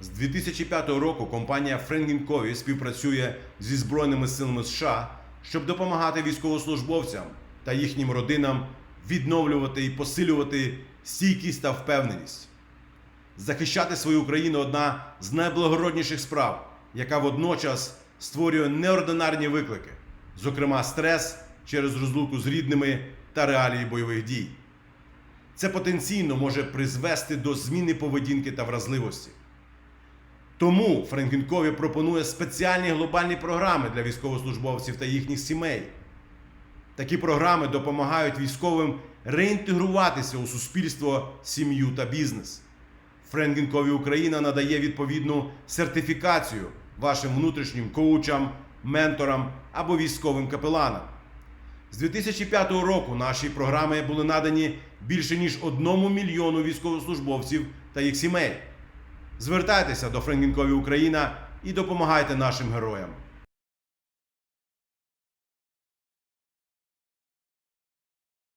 З 2005 року компанія Franklin Covey співпрацює зі Збройними силами США, щоб допомагати військовослужбовцям та їхнім родинам відновлювати і посилювати стійкість та впевненість. Захищати свою країну одна з найблагородніших справ, яка водночас створює неординарні виклики, зокрема стрес через розлуку з рідними та реалії бойових дій. Це потенційно може призвести до зміни поведінки та вразливості. Тому Франкінкові пропонує спеціальні глобальні програми для військовослужбовців та їхніх сімей. Такі програми допомагають військовим реінтегруватися у суспільство, сім'ю та бізнес. Френкінкові Україна надає відповідну сертифікацію вашим внутрішнім коучам, менторам або військовим капеланам. З 2005 року наші програми були надані більше ніж одному мільйону військовослужбовців та їх сімей. Звертайтеся до Френкінкові Україна і допомагайте нашим героям.